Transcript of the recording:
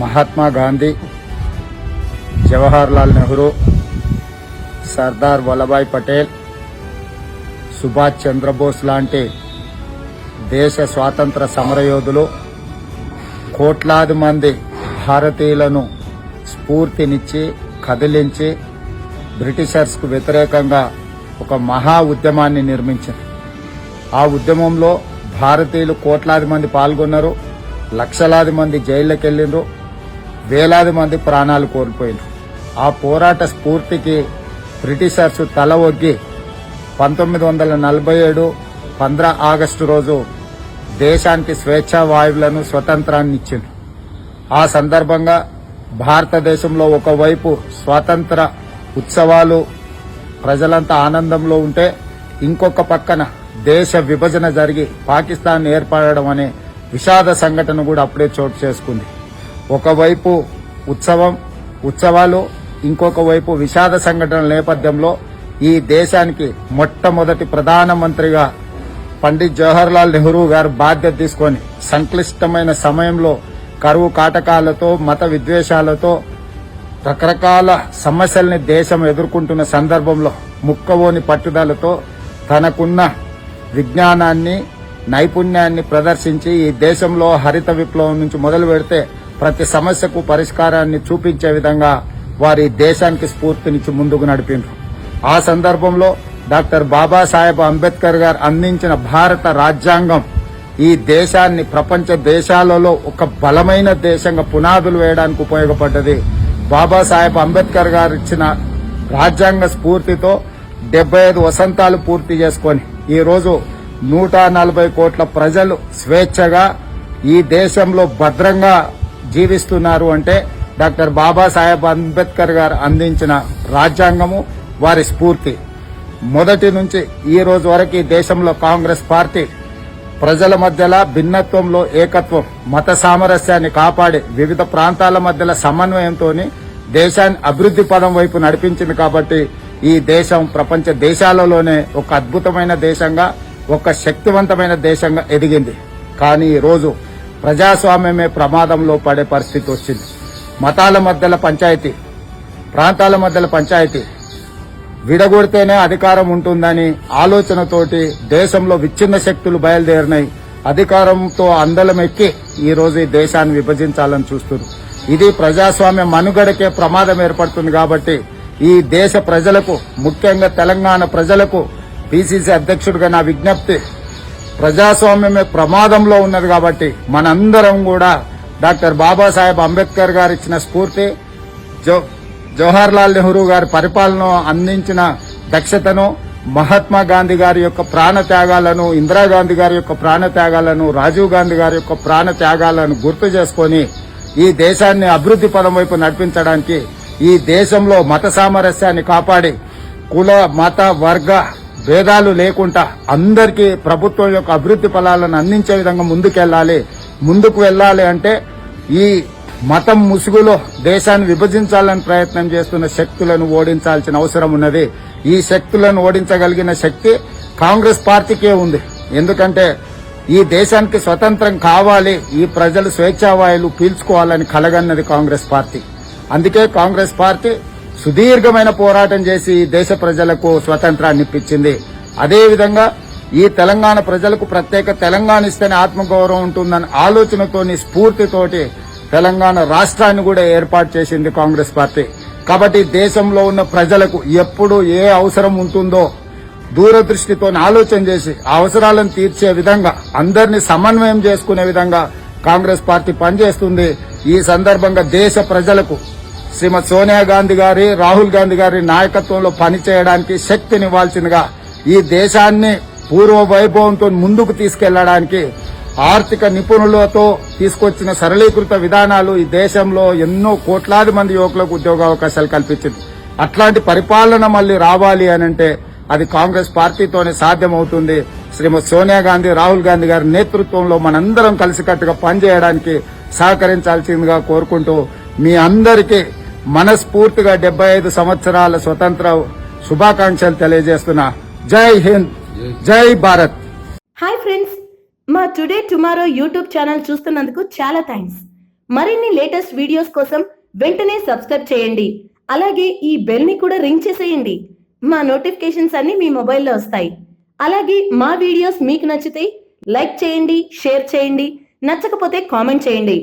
మహాత్మా గాంధీ జవహర్లాల్ నెహ్రూ సర్దార్ వల్లభాయ్ పటేల్ సుభాష్ చంద్రబోస్ లాంటి దేశ స్వాతంత్ర సమరయోధులు కోట్లాది మంది భారతీయులను స్ఫూర్తినిచ్చి కదిలించి బ్రిటిషర్స్కు వ్యతిరేకంగా ఒక మహా ఉద్యమాన్ని నిర్మించింది ఆ ఉద్యమంలో భారతీయులు కోట్లాది మంది పాల్గొన్నారు లక్షలాది మంది జైళ్ళకెళ్ళిండ్రు. వేలాది మంది ప్రాణాలు కోల్పోయింది ఆ పోరాట స్ఫూర్తికి బ్రిటిషర్స్ తల ఒగ్గి పంతొమ్మిది వందల నలభై ఏడు పంద్ర ఆగస్టు రోజు దేశానికి స్వేచ్ఛా వాయువులను స్వతంత్రాన్ని ఇచ్చింది ఆ సందర్భంగా భారతదేశంలో ఒకవైపు స్వాతంత్ర ఉత్సవాలు ప్రజలంతా ఆనందంలో ఉంటే ఇంకొక పక్కన దేశ విభజన జరిగి పాకిస్తాన్ ఏర్పడడం అనే విషాద సంఘటన కూడా అప్పుడే చోటు చేసుకుంది. ఒకవైపు ఉత్సవం ఉత్సవాలు ఇంకొక వైపు విషాద సంఘటనల నేపథ్యంలో ఈ దేశానికి మొట్టమొదటి ప్రధానమంత్రిగా పండిత్ జవహర్లాల్ నెహ్రూ గారు బాధ్యత తీసుకొని సంక్లిష్టమైన సమయంలో కరువు కాటకాలతో మత విద్వేషాలతో రకరకాల సమస్యల్ని దేశం ఎదుర్కొంటున్న సందర్భంలో ముక్కవోని పట్టుదలతో తనకున్న విజ్ఞానాన్ని నైపుణ్యాన్ని ప్రదర్శించి ఈ దేశంలో హరిత విప్లవం నుంచి మొదలు పెడితే ప్రతి సమస్యకు పరిష్కారాన్ని చూపించే విధంగా వారి దేశానికి స్ఫూర్తినిచ్చి ముందుకు నడిపిండ్రు. ఆ సందర్భంలో డాక్టర్ బాబాసాహెబ్ అంబేద్కర్ గారు అందించిన భారత రాజ్యాంగం ఈ దేశాన్ని ప్రపంచ దేశాలలో ఒక బలమైన దేశంగా పునాదులు వేయడానికి ఉపయోగపడ్డది. బాబాసాహెబ్ అంబేద్కర్ గారు ఇచ్చిన రాజ్యాంగ స్ఫూర్తితో డెబ్బై ఐదు వసంతాలు పూర్తి చేసుకొని ఈ రోజు నూట నలభై కోట్ల ప్రజలు స్వేచ్ఛగా ఈ దేశంలో భద్రంగా జీవిస్తున్నారు అంటే డాక్టర్ బాబాసాహెబ్ అంబేద్కర్ గారు అందించిన రాజ్యాంగము వారి స్ఫూర్తి. మొదటి నుంచి ఈ రోజు వరకు దేశంలో కాంగ్రెస్ పార్టీ ప్రజల మధ్యల భిన్నత్వంలో ఏకత్వం మత సామరస్యాన్ని కాపాడి వివిధ ప్రాంతాల మధ్యల సమన్వయంతో దేశాన్ని అభివృద్ధి పదం వైపు నడిపించింది కాబట్టి ఈ దేశం ప్రపంచ దేశాలలోనే ఒక అద్భుతమైన దేశంగా ఒక శక్తివంతమైన దేశంగా ఎదిగింది. కానీ ఈ రోజు ప్రజాస్వామ్యమే ప్రమాదంలో పడే పరిస్థితి వచ్చింది. మతాల మధ్యల పంచాయతీ ప్రాంతాల మధ్యల పంచాయతీ విడగొడితేనే అధికారం ఉంటుందని ఆలోచనతోటి దేశంలో విచ్ఛిన్న శక్తులు బయలుదేరినాయి. అధికారంతో అందలం ఎక్కి ఈ ఈ దేశాన్ని విభజించాలని చూస్తున్నారు. ఇది ప్రజాస్వామ్య మనుగడకే ప్రమాదం ఏర్పడుతుంది కాబట్టి ఈ దేశ ప్రజలకు ముఖ్యంగా తెలంగాణ ప్రజలకు పిసిసి అధ్యక్షుడిగా నా విజ్ఞప్తి ప్రజాస్వామ్యమే ప్రమాదంలో ఉన్నది కాబట్టి మనందరం కూడా డాక్టర్ బాబాసాహెబ్ అంబేద్కర్ గారు ఇచ్చిన స్ఫూర్తి జో జవహర్లాల్ నెహ్రూ గారి పరిపాలన అందించిన దక్షతను మహాత్మా గాంధీ గారి యొక్క ప్రాణ త్యాగాలను ఇందిరాగాంధీ గారి యొక్క ప్రాణ త్యాగాలను రాజీవ్ గాంధీ గారి యొక్క ప్రాణ త్యాగాలను గుర్తు చేసుకొని ఈ దేశాన్ని అభివృద్ధి పదం వైపు నడిపించడానికి ఈ దేశంలో మత సామరస్యాన్ని కాపాడి కుల మత వర్గ భేదాలు లేకుండా అందరికీ ప్రభుత్వం యొక్క అభివృద్ధి ఫలాలను అందించే విధంగా ముందుకెళ్ళాలి ముందుకు వెళ్ళాలి అంటే ఈ మతం ముసుగులో దేశాన్ని విభజించాలని ప్రయత్నం చేస్తున్న శక్తులను ఓడించాల్సిన అవసరం ఉన్నది. ఈ శక్తులను ఓడించగలిగిన శక్తి కాంగ్రెస్ పార్టీకే ఉంది. ఎందుకంటే ఈ దేశానికి స్వతంత్రం కావాలి ఈ ప్రజలు స్వేచ్ఛావాయులు పీల్చుకోవాలని కలగన్నది కాంగ్రెస్ పార్టీ. అందుకే కాంగ్రెస్ పార్టీ సుదీర్ఘమైన పోరాటం చేసి దేశ ప్రజలకు స్వతంత్రాన్ని ఇప్పించింది. అదేవిధంగా ఈ తెలంగాణ ప్రజలకు ప్రత్యేక తెలంగాణ ఇస్తేనే ఆత్మగౌరవం ఉంటుందన్న ఆలోచనతోని స్ఫూర్తితోటి తెలంగాణ రాష్ట్రాన్ని కూడా ఏర్పాటు చేసింది కాంగ్రెస్ పార్టీ. కాబట్టి దేశంలో ఉన్న ప్రజలకు ఎప్పుడు ఏ అవసరం ఉంటుందో దూరదృష్టితో ఆలోచన చేసి ఆ అవసరాలను తీర్చే విధంగా అందరినీ సమన్వయం చేసుకునే విధంగా కాంగ్రెస్ పార్టీ పనిచేస్తుంది. ఈ సందర్భంగా దేశ ప్రజలకు శ్రీమతి సోనియా గాంధీ గారి రాహుల్ గాంధీ గారి నాయకత్వంలో పనిచేయడానికి శక్తినివ్వాల్సిందిగా ఈ దేశాన్ని పూర్వ వైభవంతో ముందుకు తీసుకెళ్ళడానికి ఆర్థిక నిపుణులతో తీసుకొచ్చిన సరళీకృత విధానాలు ఈ దేశంలో ఎన్నో కోట్లాది మంది యువకులకు ఉద్యోగ అవకాశాలు కల్పించింది. అట్లాంటి పరిపాలన మళ్ళీ రావాలి అని అంటే అది కాంగ్రెస్ పార్టీతోనే సాధ్యమవుతుంది. శ్రీమతి సోనియా గాంధీ రాహుల్ గాంధీ గారి నేతృత్వంలో మనందరం కలిసికట్టుగా పనిచేయడానికి సహకరించాల్సిందిగా కోరుకుంటూ మీ అందరికీ మనస్ఫూర్తిగా డెబ్బై ఐదు సంవత్సరాల స్వతంత్ర శుభాకాంక్షలు తెలియజేస్తున్నా జై హింద్ జై భారత్. హాయ్ ఫ్రెండ్స్ మా టుడే టుమారో యూట్యూబ్ ఛానల్ చూస్తున్నందుకు చాలా థ్యాంక్స్. మరిన్ని లేటెస్ట్ వీడియోస్ కోసం వెంటనే సబ్స్క్రైబ్ చేయండి. అలాగే ఈ బెల్ని కూడా రింగ్ చేసేయండి. మా నోటిఫికేషన్స్ అన్ని మీ మొబైల్లో వస్తాయి. అలాగే మా వీడియోస్ మీకు నచ్చితే లైక్ చేయండి షేర్ చేయండి నచ్చకపోతే కామెంట్ చేయండి.